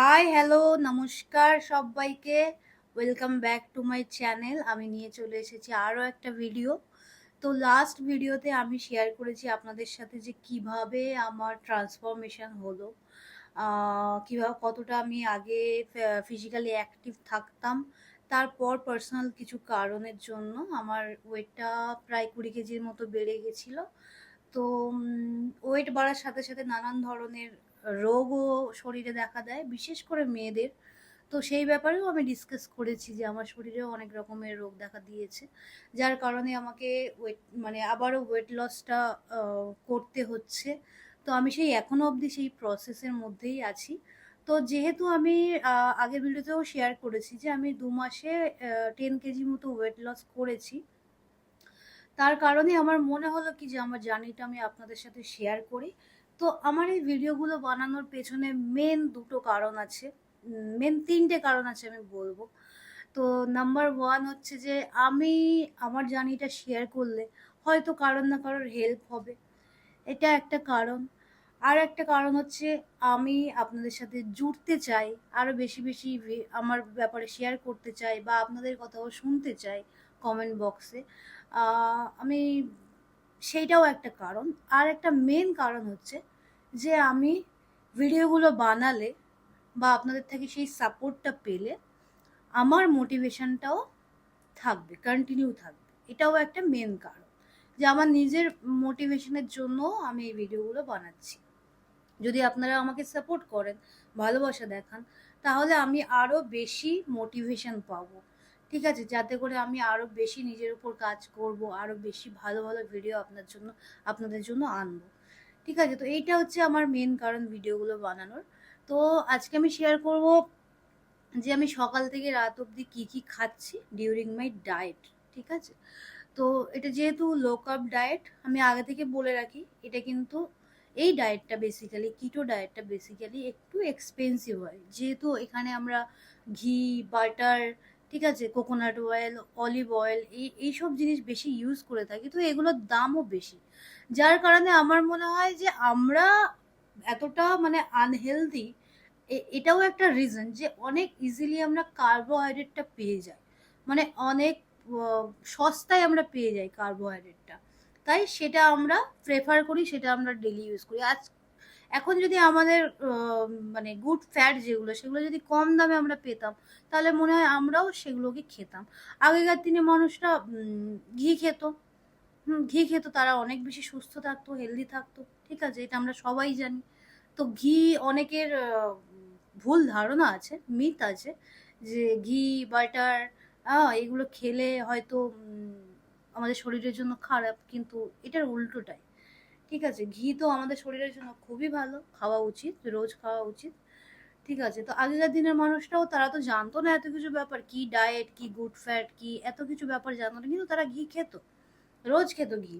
High hello নমস্কার সবাইকে। Welcome back to my channel আমি নিয়ে চলে এসেছি আরও একটা ভিডিও তো লাস্ট ভিডিওতে আমি শেয়ার করেছি আপনাদের সাথে যে কীভাবে আমার ট্রান্সফরমেশন হলো। কীভাবে কতটা আমি আগে ফিজিক্যালি অ্যাক্টিভ থাকতাম। তারপর পার্সোনাল কিছু কারণের জন্য আমার ওয়েটটা প্রায় কুড়ি কেজির মতো বেড়ে গেছিল। তো ওয়েট বাড়ার সাথে সাথে নানান ধরনের রোগও শরীরে দেখা দেয়, বিশেষ করে মেয়েদের। তো সেই ব্যাপারেও আমি ডিসকাস করেছি যে আমার শরীরেও অনেক রকমের রোগ দেখা দিয়েছে। যার কারণে আমাকে ওয়েট মানে আবারও ওয়েট লসটা করতে হচ্ছে। তো আমি সেই এখনও অবধি সেই প্রসেসের মধ্যেই আছি। তো যেহেতু আমি আগের ভিডিওতেও শেয়ার করেছি যে আমি দু মাসে টেন কেজি মতো ওয়েট লস করেছি। তার কারণে আমার মনে হলো কি যে আমার জার্নিটা আমি আপনাদের সাথে শেয়ার করি। তো আমার এই ভিডিওগুলো বানানোর পেছনে মেন দুটো কারণ আছে মেন তিনটে কারণ আছে আমি বলব। তো নাম্বার ওয়ান হচ্ছে যে আমি আমার জার্নিটা শেয়ার করলে হয়তো কারোর না কারোর হেল্প হবে। এটা একটা কারণ। আর একটা কারণ হচ্ছে আমি আপনাদের সাথে জুড়তে চাই আরও বেশি বেশি আমার ব্যাপারে শেয়ার করতে চাই বা আপনাদের কথাও শুনতে চাই কমেন্ট বক্সে আমি সেইটাও একটা কারণ। আর একটা মেন কারণ হচ্ছে যে আমি ভিডিওগুলো বানালে বা আপনাদের থেকে সেই সাপোর্টটা পেলে আমার মোটিভেশনটাও থাকবে কন্টিনিউ থাকবে। এটাও একটা মেন কারণ যে আমার নিজের মোটিভেশনের জন্য আমি এই ভিডিওগুলো বানাচ্ছি। যদি আপনারা আমাকে সাপোর্ট করেন, ভালোবাসা দেখান, তাহলে আমি আরও বেশি মোটিভেশন পাবো। ঠিক আছে, যাতে করে আমি আরও বেশি নিজের উপর কাজ করব আরও বেশি ভালো ভালো ভিডিও আপনার জন্য, আপনাদের জন্য আনব। ঠিক আছে, তো এইটা হচ্ছে আমার মেন কারণ ভিডিওগুলো বানানোর। তো আজকে আমি শেয়ার করব যে আমি সকাল থেকে রাত অবধি কী কী খাচ্ছি ডিউরিং মাই ডায়েট ঠিক আছে? তো এটা যেহেতু লো কার্ব ডায়েট আমি আগে থেকে বলে রাখি, এটা কিন্তু এই ডায়েটটা বেসিক্যালি কিটো ডায়েটটা বেসিক্যালি একটু এক্সপেন্সিভ হয়। যেহেতু এখানে আমরা ঘি বাটার ঠিক আছে? কোকোনাট অয়েল অলিভ অয়েল এই, এইসব জিনিস বেশি ইউজ করে থাকি। তো এগুলোর দামও বেশি। যার কারণে আমার মনে হয় যে আমরা এতটা মানে আনহেলদি এটাও একটা রিজন যে অনেক ইজিলি আমরা কার্বোহাইড্রেটটা পেয়ে যাই। মানে অনেক সস্তায় আমরা পেয়ে যাই কার্বোহাইড্রেটটা তাই সেটা আমরা প্রেফার করি, সেটা আমরা ডেলি ইউজ করি। আজ এখন যদি আমাদের মানে গুড ফ্যাট যেগুলো, সেগুলো যদি কম দামে আমরা পেতাম, তাহলে মনে হয় আমরাও সেগুলোকে খেতাম। আগেকার দিনে মানুষরা ঘি খেত। ঘি খেত, তারা অনেক বেশি সুস্থ থাকতো হেলদি থাকতো, ঠিক আছে? এটা আমরা সবাই জানি। তো ঘি অনেকের ভুল ধারণা আছে মিথ আছে, যে ঘি বাটার এগুলো খেলে হয়তো আমাদের শরীরের জন্য খারাপ, কিন্তু এটার উল্টোটাই। ঠিক আছে, ঘি তো আমাদের শরীরের জন্য খুবই ভালো, খাওয়া উচিত, রোজ খাওয়া উচিত, ঠিক আছে। তো আগেকার দিনের মানুষরাও তারা তো জানতো না এত কিছু ব্যাপার, কি ডায়েট কি গুড ফ্যাট কি এত কিছু ব্যাপার জানতো না, কিন্তু তারা ঘি খেত, রোজ খেত ঘি,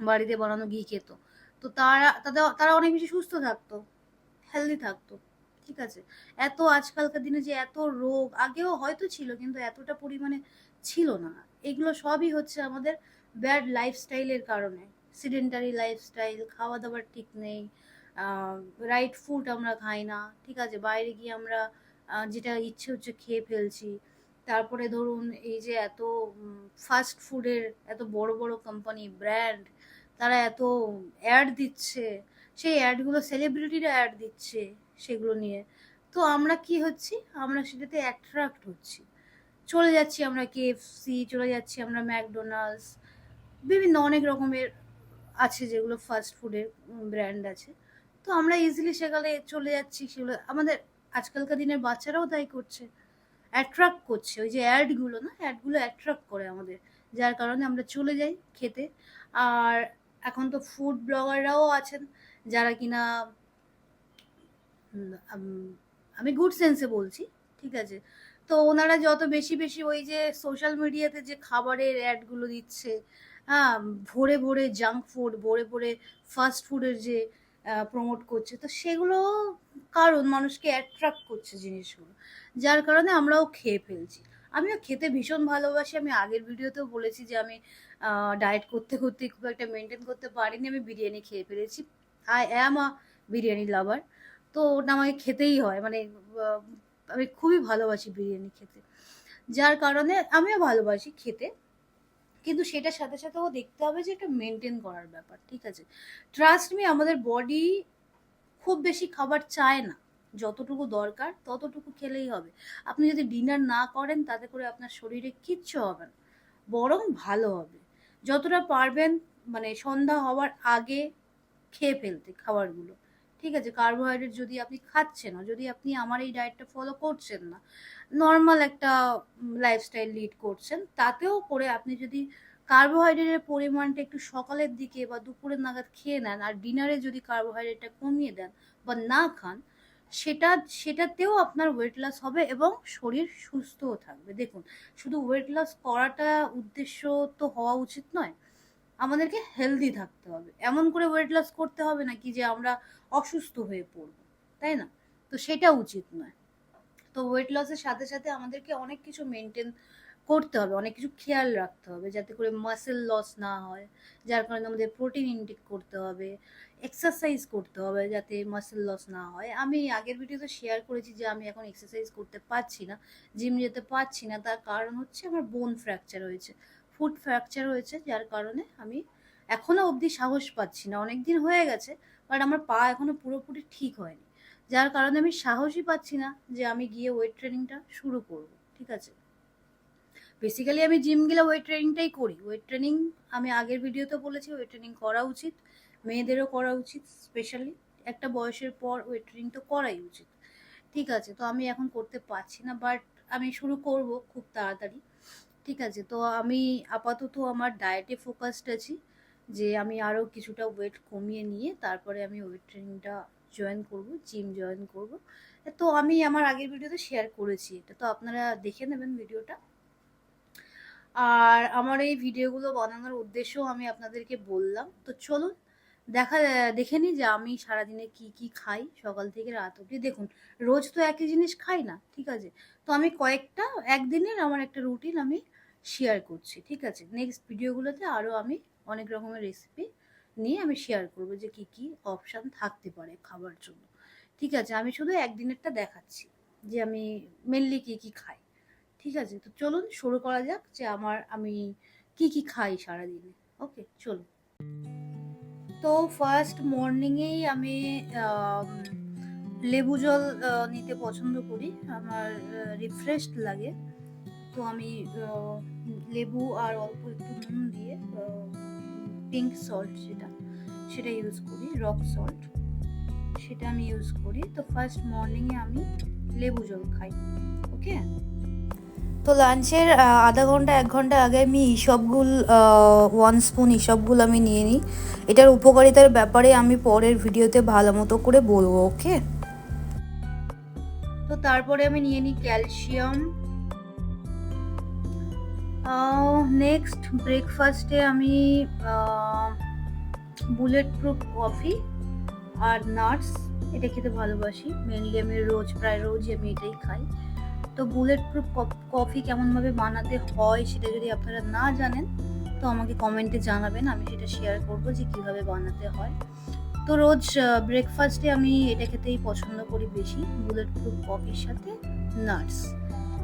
বাড়িতে বানানো ঘি খেত। তো তারা, তাদের, তারা অনেক বেশি সুস্থ থাকতো হেলদি থাকতো, ঠিক আছে। এত আজকালকার দিনে যে এত রোগ, আগেও হয়তো ছিল, কিন্তু এতটা পরিমাণে ছিল না। এগুলো সবই হচ্ছে আমাদের ব্যাড লাইফস্টাইলের কারণে। সিডেন্টারি লাইফস্টাইল খাওয়া দাওয়ার ঠিক নেই রাইট ফুড আমরা খাই না, ঠিক আছে? বাইরে গিয়ে আমরা যেটা ইচ্ছে হচ্ছে খেয়ে ফেলছি। তারপরে ধরুন এই যে এত ফাস্ট ফুডের এত বড় বড় কোম্পানি ব্র্যান্ড তারা এত অ্যাড দিচ্ছে, সেই অ্যাডগুলো সেলিব্রিটিরা অ্যাড দিচ্ছে সেগুলো নিয়ে। তো আমরা কি হচ্ছি? আমরা সেটাতে অ্যাট্রাক্ট হচ্ছি। চলে যাচ্ছি আমরা কেএফসি চলে যাচ্ছি আমরা ম্যাকডোনাল্ডস বিভিন্ন অনেক রকমের আছে যেগুলো ফাস্ট ফুডের ব্র্যান্ড আছে। তো আমরা ইজিলি সেখানে চলে যাচ্ছি। সেগুলো আমাদের আজকালকার দিনের বাচ্চারাও তাই করছে। অ্যাট্রাক্ট করছে। ওই যে অ্যাডগুলো না অ্যাডগুলো অ্যাট্রাক্ট করে আমাদের। যার কারণে আমরা চলে যাই খেতে। আর এখন তো ফুড ব্লগাররাও আছেন, যারা কিনা আমি গুড সেন্সে বলছি, ঠিক আছে? তো ওনারা যত বেশি বেশি ওই যে সোশ্যাল মিডিয়াতে যে খাবারের অ্যাডগুলো দিচ্ছে হ্যাঁ ভোরে ভোরে জাঙ্ক ফুড ভোরে ভোরে ফাস্ট ফুডের যে প্রমোট করছে, তো সেগুলো কারণ মানুষকে অ্যাট্রাক্ট করছে জিনিসগুলো, যার কারণে আমরাও খেয়ে ফেলছি। আমিও খেতে ভীষণ ভালোবাসি, আমি আগের ভিডিওতেও বলেছি যে আমি ডায়েট করতে করতে খুব একটা মেনটেন করতে পারিনি, আমি বিরিয়ানি খেয়ে ফেলেছি। I am a biryani lover তো ওটা আমাকে খেতেই হয় মানে আমি খুবই ভালোবাসি বিরিয়ানি খেতে। যার কারণে আমিও ভালোবাসি খেতে। কিন্তু সেটার সাথে সাথেও দেখতে হবে যে এটা মেনটেন করার ব্যাপার, ঠিক আছে? ট্রাস্ট মি আমাদের বডি খুব বেশি খাবার চায় না। যতটুকু দরকার, ততটুকু খেলেই হবে। আপনি যদি ডিনার না করেন, তাতে করে আপনার শরীরে কিচ্ছু হবে না, বরং ভালো হবে। যতটা পারবেন মানে সন্ধ্যা হওয়ার আগে খেয়ে ফেলতে খাবারগুলো, ঠিক আছে? কার্বোহাইড্রেট যদি আপনি খাচ্ছেন না যদি আপনি আমার এই ডায়েটটা ফলো করছেন না নর্মাল একটা লাইফস্টাইল লিড করছেন। তাতেও করে আপনি যদি কার্বোহাইড্রেটের পরিমাণটা একটু সকালের দিকে বা দুপুরের নাগাদ খেয়ে নেন আর ডিনারে যদি কার্বোহাইড্রেটটা কমিয়ে দেন বা না খান, সেটা, সেটাতেও আপনার ওয়েট লস হবে এবং শরীর সুস্থও থাকবে। দেখুন, শুধু ওয়েট লস করাটা উদ্দেশ্য তো হওয়া উচিত নয়, আমাদেরকে হেলদি থাকতে হবে। এমন করে ওয়েট লস করতে হবে না কি যে আমরা অসুস্থ হয়ে পড়ব, তাই না? তো সেটা উচিত নয়। তো ওয়েট লসের সাথে সাথে আমাদেরকে অনেক কিছু মেনটেন করতে হবে, অনেক কিছু খেয়াল রাখতে হবে যাতে করে মাসেল লস না হয়, যার কারণে আমাদের প্রোটিন ইনটেক করতে হবে এক্সারসাইজ করতে হবে যাতে মাসেল লস না হয়। আমি আগের ভিডিওতে শেয়ার করেছি যে আমি এখন এক্সারসাইজ করতে পারছি না জিম যেতে পারছি না, তার কারণ হচ্ছে আমার বোন ফ্র্যাকচার হয়েছে ফুট ফ্র্যাকচার হয়েছে, যার কারণে আমি এখনও অবধি সাহস পাচ্ছি না। অনেক দিন হয়ে গেছে বাট আমার পা এখনও পুরোপুরি ঠিক হয়নি। যার কারণে আমি সাহসই পাচ্ছি না যে আমি গিয়ে ওয়েট ট্রেনিংটা শুরু করব, ঠিক আছে? বেসিক্যালি আমি জিম গেলে ওয়েট ট্রেনিংটাই করি। ওয়েট ট্রেনিং আমি আগের ভিডিওতে বলেছি ওয়েট ট্রেনিং করা উচিত। মেয়েদেরও করা উচিত স্পেশালি একটা বয়সের পর ওয়েট ট্রেনিং তো করাই উচিত। ঠিক আছে, তো আমি এখন করতে পারছি না বাট আমি শুরু করব খুব তাড়াতাড়ি। ঠিক আছে, তো আমি আপাতত আমার ডায়েটে ফোকাসড আছি যে আমি আরও কিছুটা ওয়েট কমিয়ে নিয়ে তারপরে আমি ওয়েট ট্রেনিংটা জয়েন করব জিম জয়েন করব। তো আমি আমার আগের ভিডিওতে শেয়ার করেছি এটা, তো আপনারা দেখে নেবেন ভিডিওটা। আর আমার এই ভিডিওগুলো বানানোর উদ্দেশ্যও আমি আপনাদেরকে বললাম। তো চলুন, দেখা, দেখে নিই যে আমি সারাদিনে কি কি খাই সকাল থেকে রাত অবধি। দেখুন, রোজ তো একই জিনিস খাই না, ঠিক আছে? তো আমি কয়েকটা, একদিনের আমার একটা রুটিন আমি শেয়ার করছি, ঠিক আছে? নেক্সট ভিডিওগুলোতে আরও আমি অনেক রকমের রেসিপি নিয়ে আমি শেয়ার করব যে কি কি অপশান থাকতে পারে খাবার জন্য। ঠিক আছে, আমি শুধু একদিনেরটা দেখাচ্ছি যে আমি মেনলি কি কি খাই। ঠিক আছে, তো চলুন শুরু করা যাক যে আমার আমি কি কি খাই সারাদিনে। ওকে চলুন। তো ফার্স্ট মর্নিংয়েই আমি লেবু জল নিতে পছন্দ করি। আমার রিফ্রেশড লাগে। তো আমি লেবু আর অল্প একটু নুন দিয়ে পিঙ্ক সল্ট যেটা সেটা ইউজ করি রক সল্ট সেটা আমি ইউজ করি। তো ফার্স্ট মর্নিংয়ে আমি লেবু জল খাই ওকে তো লাঞ্চের আধা ঘণ্টা এক ঘণ্টা আগে আমি ইসবগুল ওয়ান স্পুন ইসবগুল আমি নিয়ে নিই। এটার উপকারিতার ব্যাপারে আমি পরের ভিডিওতে ভালো মতো করে বলব ওকে তো তারপরে আমি নিয়ে নিই ক্যালসিয়াম নেক্সট ব্রেকফাস্টে আমি বুলেট প্রুফ কফি আর নাটস এটা খেতে ভালোবাসি। মেনলি আমি রোজ, প্রায় রোজই আমি এটাই খাই। তো বুলেট প্রুফ কফি কেমনভাবে বানাতে হয় সেটা যদি আপনারা না জানেন, তো আমাকে কমেন্টে জানাবেন, আমি সেটা শেয়ার করব যে কীভাবে বানাতে হয়। তো রোজ ব্রেকফাস্টে আমি এটা খেতেই পছন্দ করি বেশি বুলেট প্রুফ কফির সাথে নাটস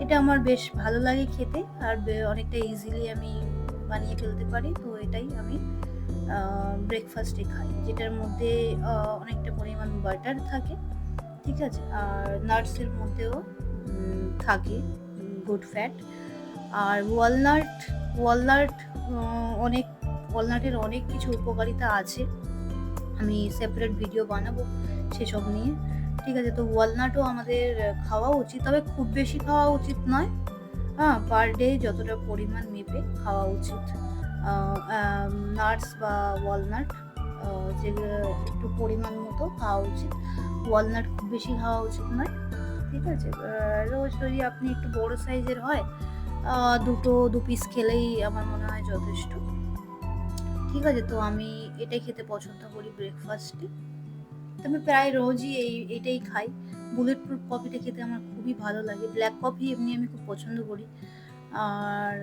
এটা আমার বেশ ভালো লাগে খেতে আর অনেকটা ইজিলি আমি বানিয়ে ফেলতে পারি। তো এটাই আমি ব্রেকফাস্টে খাই, যেটার মধ্যে অনেকটা পরিমাণ বাটার থাকে, ঠিক আছে? আর নাটসের মধ্যেও থাকে গুড ফ্যাট আর ওয়ালনাট ওয়ালনাট অনেক ওয়ালনাটের অনেক কিছু উপকারিতা আছে। আমি সেপারেট ভিডিও বানাবো সেসব নিয়ে। ঠিক আছে, তো ওয়ালনাটও আমাদের খাওয়া উচিত, তবে খুব বেশি খাওয়া উচিত নয়। হ্যাঁ পার ডে যতটা পরিমাণ মেপে খাওয়া উচিত। নাটস বা ওয়ালনাট যেগুলো একটু পরিমাণ মতো খাওয়া উচিত। ওয়ালনাট খুব বেশি খাওয়া উচিত নয়, ঠিক আছে? রোজ যদি আপনি একটু বড় সাইজের হয় দুটো, দু পিস খেলেই আমার মনে হয় যথেষ্ট। ঠিক আছে, তো আমি এটাই খেতে পছন্দ করি ব্রেকফাস্টে তো আমি প্রায় রোজই এই, এটাই খাই। বুলেট প্রুফ কফিটা খেতে আমার খুবই ভালো লাগে। ব্ল্যাক কফি এমনি আমি খুব পছন্দ করি। আর,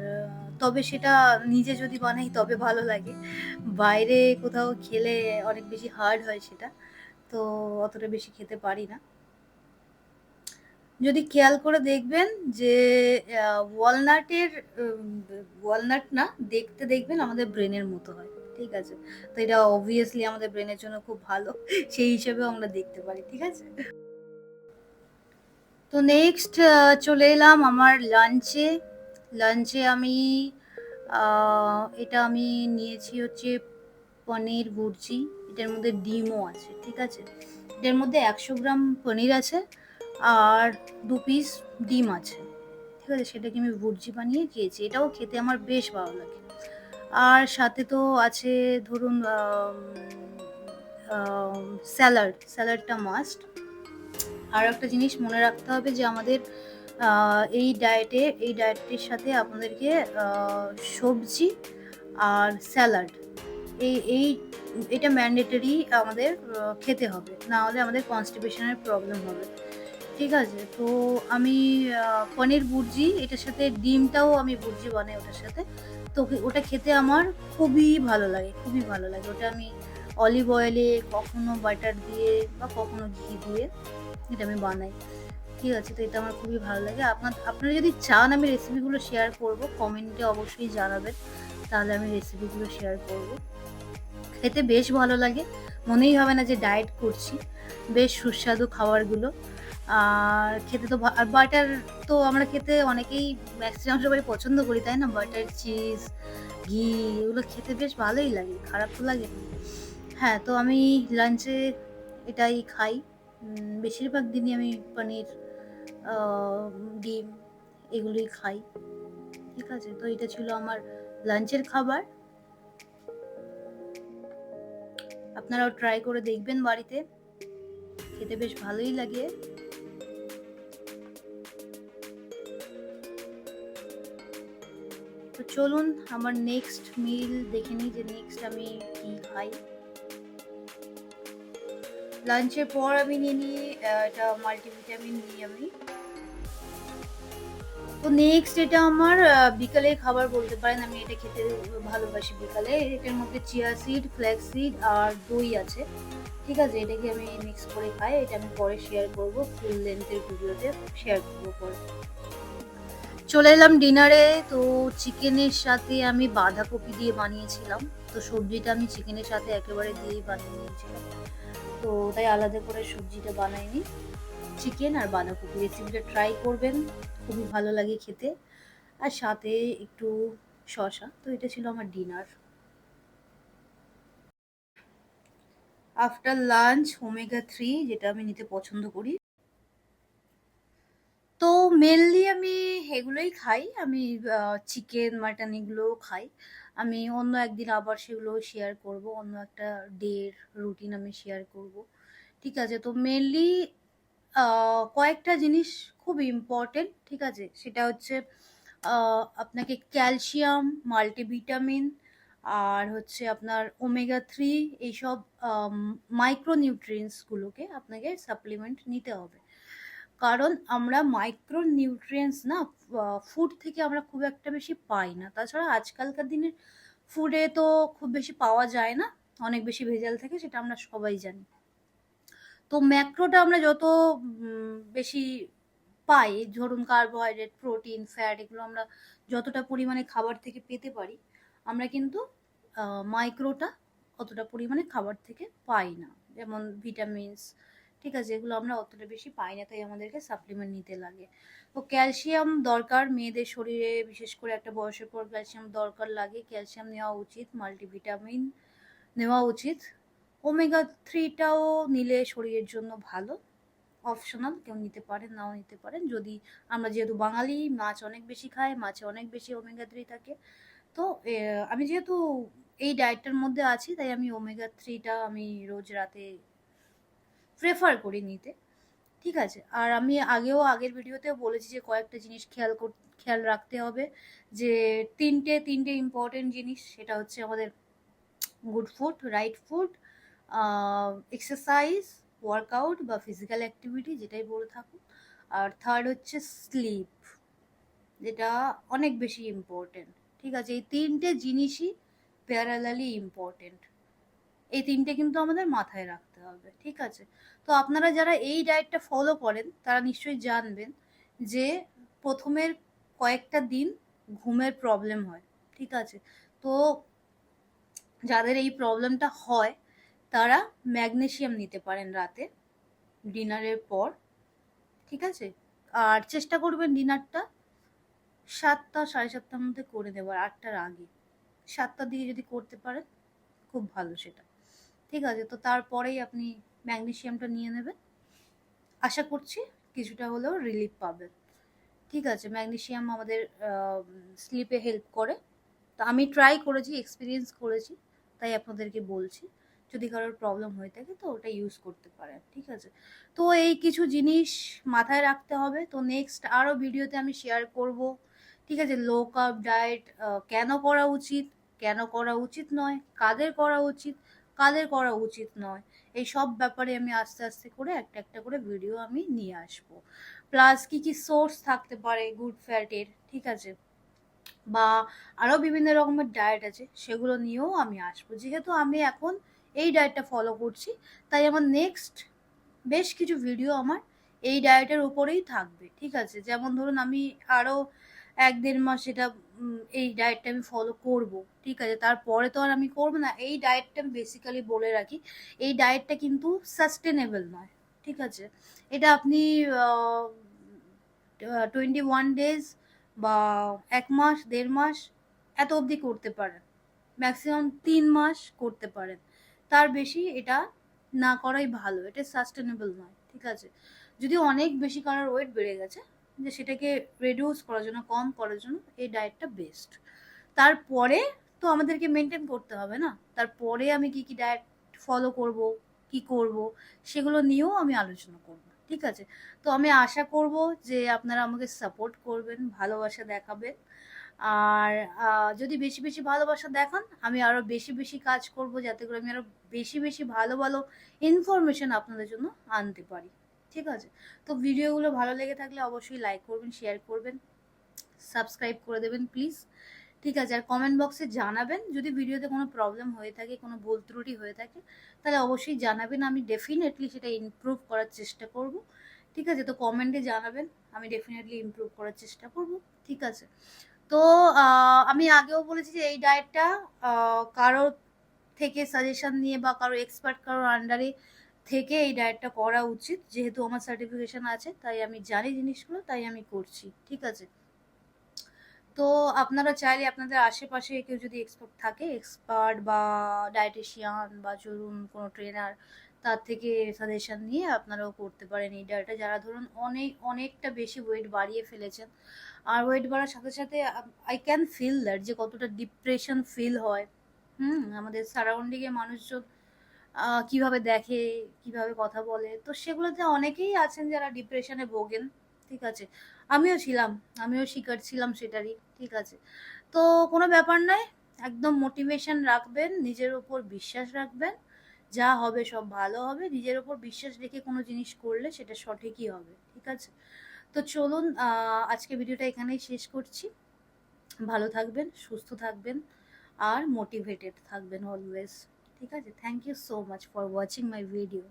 তবে সেটা নিজে যদি বানাই তবে ভালো লাগে। বাইরে কোথাও খেলে অনেক বেশি হার্ড হয় সেটা। তো অতটা বেশি খেতে পারি না। যদি খেয়াল করে দেখবেন যে ওয়ালনাটের ওয়ালনাট না দেখতে দেখবেন আমাদের ব্রেনের মতো হয়। ঠিক আছে। তো এটা অবভিয়াসলি আমাদের ব্রেনের জন্য খুব ভালো, সেই হিসেবেও আমরা দেখতে পারি, ঠিক আছে? তো নেক্সট চলে এলাম আমার লাঞ্চে লাঞ্চে আমি এটা আমি নিয়েছি হচ্ছে পনির ভুর্জি, এটার মধ্যে ডিমও আছে, ঠিক আছে? এটার মধ্যে একশো গ্রাম পনির আছে, আর দু পিস ডিম আছে, ঠিক আছে? সেটাকে আমি ভুর্জি বানিয়ে খেয়েছি, এটাও খেতে আমার বেশ ভালো লাগে। আর সাথে তো আছে ধরুন স্যালাড, স্যালাডটা মাস্ট আর একটা জিনিস মনে রাখতে হবে যে আমাদের এই ডায়েটে এই ডায়েটটির সাথে আপনাদেরকে সবজি আর স্যালাড, এই এই, এটা ম্যান্ডেটরি আমাদের খেতে হবে। না হলে আমাদের কনস্টিপেশনের প্রবলেম হবে। ঠিক আছে? তো আমি পনির ভুর্জি, এটার সাথে ডিমটাও আমি ভুর্জি বানাই ওটার সাথে। তো ওটা খেতে আমার খুবই ভালো লাগে, খুবই ভালো লাগে। ওটা আমি অলিভ অয়েলে কখনো বাটার দিয়ে বা কখনো ঘি দিয়ে এটা আমি বানাই। ঠিক আছে, তো এটা আমার খুবই ভালো লাগে। আপনার, আপনারা যদি চান আমি রেসিপিগুলো শেয়ার করব কমেন্টে অবশ্যই জানাবেন, তাহলে আমি রেসিপিগুলো শেয়ার করব। খেতে বেশ ভালো লাগে, মনেই হবে না যে ডায়েট করছি, বেশ সুস্বাদু খাবারগুলো। আর খেতে তো আর বাটার তো আমরা খেতে অনেকেই ম্যাক্সিমাম সবাই পছন্দ করি, তাই না? বাটার চিজ ঘি, এগুলো খেতে বেশ ভালোই লাগে, খারাপ তো লাগে হ্যাঁ তো আমি লাঞ্চে এটাই খাই। বেশিরভাগ দিনই আমি পনির ডিম এগুলোই খাই। ঠিক আছে, তো এটা ছিল আমার লাঞ্চের খাবার। আপনারাও ট্রাই করে দেখবেন বাড়িতে। খেতে বেশ ভালোই লাগে। চলুন আমার নেক্সট মিল দেখে নিই যে নেক্সট আমি কি খাই। লাঞ্চের পর আমি নিয়ে নিই এটা মাল্টিভিটামিন নিই আমি। তো নেক্সট এটা আমার আহ, বিকালের খাবার বলতে পারেন আমি এটা খেতে ভালোবাসি বিকালে। এটার মধ্যে চিয়া সিড ফ্ল্যাক্স সিড আর দই আছে। ঠিক আছে এটাকে আমি মিক্স করে খাই। এটা আমি পরে শেয়ার করব ফুল লেন্থের ভিডিওতে শেয়ার করব পরে। চলে এলাম ডিনারে, তো চিকেনের সাথে আমি বাঁধাকপি দিয়ে বানিয়েছিলাম। তো সবজিটা আমি চিকেনের সাথে একেবারে দিয়েই বানিয়ে নিয়েছিলাম। তো তাই আলাদা করে সবজিটা বানাইনি। চিকেন আর বাঁধাকপি রেসিপিটা ট্রাই করবেন, খুবই ভালো লাগে খেতে। আর সাথে একটু শসা, তো এটা ছিল আমার dinner after lunch omega three যেটা আমি নিতে পছন্দ করি মেনলি আমি এগুলোই খাই। আমি চিকেন মাটন এগুলোও খাই। আমি অন্য একদিন আবার সেগুলো শেয়ার করব, অন্য একটা ডের রুটিন আমি শেয়ার করব। ঠিক আছে? তো মেনলি কয়েকটা জিনিস খুব ইম্পর্টেন্ট ঠিক আছে? সেটা হচ্ছে আপনাকে ক্যালসিয়াম মাল্টিভিটামিন আর হচ্ছে আপনার ওমেগা থ্রি এইসব মাইক্রো নিউট্রিয়েন্টসগুলোকে আপনাকে সাপ্লিমেন্ট নিতে হবে। কারণ আমরা মাইক্রো নিউট্রিয়েন্টস না ফুড থেকে আমরা খুব একটা বেশি পাই না। তাছাড়া আজকালকার দিনের ফুডে তো খুব বেশি পাওয়া যায় না, অনেক বেশি ভেজাল থাকে সেটা আমরা সবাই জানি। তো ম্যাক্রোটা আমরা যত বেশি পাই, ধরুন কার্বোহাইড্রেট প্রোটিন ফ্যাট এগুলো আমরা যতটা পরিমাণে খাবার থেকে পেতে পারি, আমরা কিন্তু মাইক্রোটা অতটা পরিমাণে খাবার থেকে পাই না। যেমন ভিটামিনস ঠিক আছে, এগুলো আমরা অতটা বেশি পাই না, তাই আমাদেরকে সাপ্লিমেন্ট নিতে লাগে। তো ক্যালসিয়াম দরকার মেয়েদের শরীরে, বিশেষ করে একটা বয়সের পর ক্যালসিয়াম দরকার লাগে। ক্যালসিয়াম নেওয়া উচিত মাল্টিভিটামিন নেওয়া উচিত। ওমেগা থ্রিটাও নিলে শরীরের জন্য ভালো। অপশনাল কেউ নিতে পারেন, নাও নিতে পারেন। যদি আমরা যেহেতু বাঙালি, মাছ অনেক বেশি খাই মাছে অনেক বেশি ওমেগা থ্রি থাকে। তো আমি যেহেতু এই ডায়েটটার মধ্যে আছি, তাই আমি ওমেগা থ্রিটা আমি রোজ রাতে প্রেফার করি নিতে। ঠিক আছে? আর আমি আগেও আগের ভিডিওতেও বলেছি যে কয়েকটা জিনিস খেয়াল খেয়াল রাখতে হবে যে তিনটে তিনটে ইম্পর্টেন্ট জিনিস সেটা হচ্ছে আমাদের good food right food exercise workout বা ফিজিক্যাল অ্যাক্টিভিটি যেটাই বলে থাকুন আর থার্ড হচ্ছে স্লিপ যেটা অনেক বেশি ইম্পর্টেন্ট ঠিক আছে? এই তিনটে জিনিসই প্যারালালি ইম্পর্টেন্ট এই তিনটে কিন্তু আমাদের মাথায় রাখতে খেতে হবে, ঠিক আছে? তো আপনারা যারা এই ডায়েটটা ফলো করেন, তারা নিশ্চয়ই জানবেন যে প্রথমের কয়েকটা দিন ঘুমের প্রবলেম হয়, ঠিক আছে? তো যাদের এই প্রবলেমটা হয়, তারা ম্যাগনেশিয়াম নিতে পারেন রাতে ডিনারের পর, ঠিক আছে? আর চেষ্টা করবেন ডিনারটা সাতটা, সাড়ে সাতটার মধ্যে করে দেওয়ার, আটটার আগে। সাতটার দিকে যদি করতে পারেন, খুব ভালো সেটা। ঠিক আছে, তো তারপরেই আপনি ম্যাগনেশিয়ামটা নিয়ে নেবেন। আশা করছি কিছুটা হলেও রিলিফ পাবেন। ঠিক আছে, ম্যাগনেশিয়াম আমাদের স্লিপে হেল্প করে। তো আমি ট্রাই করেছি এক্সপিরিয়েন্স করেছি, তাই আপনাদেরকে বলছি। যদি কারোর প্রবলেম হয়ে থাকে তো ওটা ইউজ করতে পারেন, ঠিক আছে? তো এই কিছু জিনিস মাথায় রাখতে হবে। তো নেক্সট আরও ভিডিওতে আমি শেয়ার করব। ঠিক আছে লো কার্ব ডায়েট কেন করা উচিত? কেন করা উচিত নয়? কাদের করা উচিত? কাদের করা উচিত নয়। এই সব ব্যাপারে আমি আস্তে আস্তে করে একটা একটা করে ভিডিও আমি নিয়ে আসব। প্লাস কি কি সোর্স থাকতে পারে গুড ফ্যাটের ঠিক আছে? বা আরও বিভিন্ন রকমের ডায়েট আছে, সেগুলো নিয়েও আমি আসব। যেহেতু আমি এখন এই ডায়েটটা ফলো করছি, তাই আমার নেক্সট বেশ কিছু ভিডিও আমার এই ডায়েটের উপরেই থাকবে, ঠিক আছে? যেমন ধরুন আমি আরও এক দেড় মাস এটা এই ডায়েটটা আমি ফলো করব, ঠিক আছে? তারপরে তো আর আমি করব না। এই ডায়েটটা আমি বেসিক্যালি বলে রাখি, এই ডায়েটটা কিন্তু সাস্টেনেবল নয়, ঠিক আছে? এটা আপনি টোয়েন্টি ওয়ান ডেজ বা এক মাস, দেড় মাস, এত অবধি করতে পারেন। ম্যাক্সিমাম তিন মাস করতে পারেন। তার বেশি এটা না করাই ভালো, এটা সাস্টেনেবল নয়, ঠিক আছে? যদি অনেক বেশি কারোর ওয়েট বেড়ে গেছে যে সেটাকে রেডিউস করার জন্য, কম করার জন্য এই ডায়েটটা বেস্ট তারপরে তো আমাদেরকে মেনটেন করতে হবে না? তারপরে আমি কি কি ডায়েট ফলো করব, কি করব, সেগুলো নিয়েও আমি আলোচনা করব, ঠিক আছে? তো আমি আশা করব যে আপনারা আমাকে সাপোর্ট করবেন, ভালোবাসা দেখাবেন। আর যদি বেশি বেশি ভালোবাসা দেখান, আমি আরও বেশি বেশি কাজ করব যাতে করে আমি আরও বেশি বেশি ভালো ভালো ইনফরমেশন আপনাদের জন্য আনতে পারি। ঠিক আছে? তো ভিডিওগুলো ভালো লেগে থাকলে অবশ্যই লাইক করবেন শেয়ার করবেন সাবস্ক্রাইব করে দেবেন প্লিজ ঠিক আছে? আর কমেন্ট বক্সে জানাবেন, যদি ভিডিওতে কোনো প্রবলেম হয়ে থাকে, কোনো ভুল ত্রুটি হয়ে থাকে, তাহলে অবশ্যই জানাবেন, আমি ডেফিনেটলি সেটা ইমপ্রুভ করার চেষ্টা করব, ঠিক আছে? তো কমেন্টে জানাবেন, আমি ডেফিনেটলি ইমপ্রুভ করার চেষ্টা করব, ঠিক আছে? তো আমি আগেও বলেছি যে এই ডায়েটটা কারোর থেকে সাজেশন নিয়ে বা কারও এক্সপার্ট কারোর আন্ডারে থেকে এই ডায়েটটা করা উচিত। যেহেতু আমার সার্টিফিকেশন আছে, তাই আমি জানি জিনিসগুলো, তাই আমি করছি, ঠিক আছে? তো আপনারা চাইলে আপনাদের আশেপাশে কেউ যদি এক্সপার্ট থাকে এক্সপার্ট বা ডায়েটিশিয়ান বা চলুন কোনো ট্রেনার তার থেকে সাজেশন নিয়ে আপনারাও করতে পারেন এই ডায়েটটা যারা ধরুন অনেক, অনেকটা বেশি ওয়েট বাড়িয়ে ফেলেছেন, আর ওয়েট বাড়ার সাথে সাথে আই ক্যান ফিল দ্যাট যে কতটা ডিপ্রেশন ফিল হয়। হুম, আমাদের সারাউন্ডিংয়ে মানুষজন কীভাবে দেখে, কীভাবে কথা বলে। তো সেগুলোতে অনেকেই আছেন যারা ডিপ্রেশনে ভোগেন, ঠিক আছে? আমিও ছিলাম, আমিও শিকার ছিলাম সেটারই, ঠিক আছে? তো কোনো ব্যাপার নয়, একদম মোটিভেশন রাখবেন, নিজের ওপর বিশ্বাস রাখবেন। যা হবে সব ভালো হবে, নিজের ওপর বিশ্বাস রেখে কোনো জিনিস করলে সেটা সঠিকই হবে, ঠিক আছে? তো চলুন আজকে ভিডিওটা এখানেই শেষ করছি। ভালো থাকবেন, সুস্থ থাকবেন, আর মোটিভেটেড থাকবেন অলওয়েজ ঠিক আছে thank you so much for watching my video